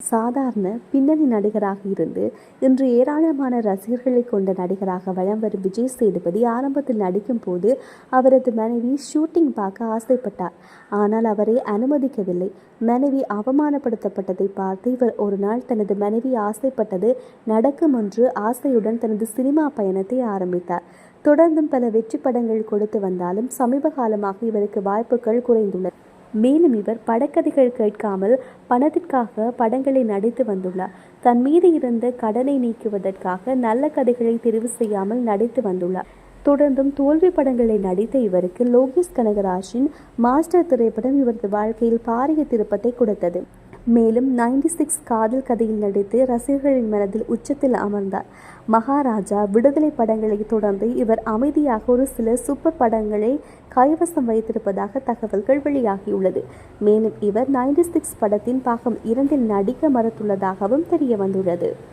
சாதாரண பின்னணி நடிகராக இருந்து இன்று ஏராளமான ரசிகர்களை கொண்ட நடிகராக வலம் வரும் விஜய் சேதுபதி ஆரம்பத்தில் நடிக்கும் போது அவரது மனைவி ஷூட்டிங் பார்க்க ஆசைப்பட்டார். ஆனால் அவரை அனுமதிக்கவில்லை. மனைவி அவமானப்படுத்தப்பட்டதை பார்த்து இவர் ஒரு நாள் தனது மனைவி ஆசைப்பட்டது நடக்கும் என்று ஆசையுடன் தனது சினிமா பயணத்தை ஆரம்பித்தார். தொடர்ந்தும் பல வெற்றி படங்கள் கொடுத்து வந்தாலும் சமீப காலமாக இவருக்கு வாய்ப்புகள் குறைந்துள்ளன. மேலும் இவர் படக்கதைகள் கேட்காமல் பணத்திற்காக படங்களை நடித்து வந்துள்ளார். தன் மீது இருந்த கடனை நீக்குவதற்காக நல்ல கதைகளை தெரிவு செய்யாமல் நடித்து வந்துள்ளார். தொடர்ந்தும் தோல்வி படங்களை நடித்த இவருக்கு லோகேஷ் கனகராஜின் மாஸ்டர் திரைப்படம் இவரது வாழ்க்கையில் பாரிய திருப்பத்தை கொடுத்தது. மேலும் நைன்டி சிக்ஸ் காதல் கதையில் நடித்து ரசிகர்களின் மனதில் உச்சத்தில் அமர்ந்தார். மகாராஜா விடுதலை படங்களை தொடர்ந்து இவர் அமைதியாக ஒரு சில சூப்பர் படங்களை கைவசம் வைத்திருப்பதாக தகவல்கள் வெளியாகியுள்ளது. மேலும் இவர் நைன்டி சிக்ஸ் படத்தின் பாகம் இரண்டில் நடிக்க மறுத்துள்ளதாகவும் தெரிய வந்துள்ளது.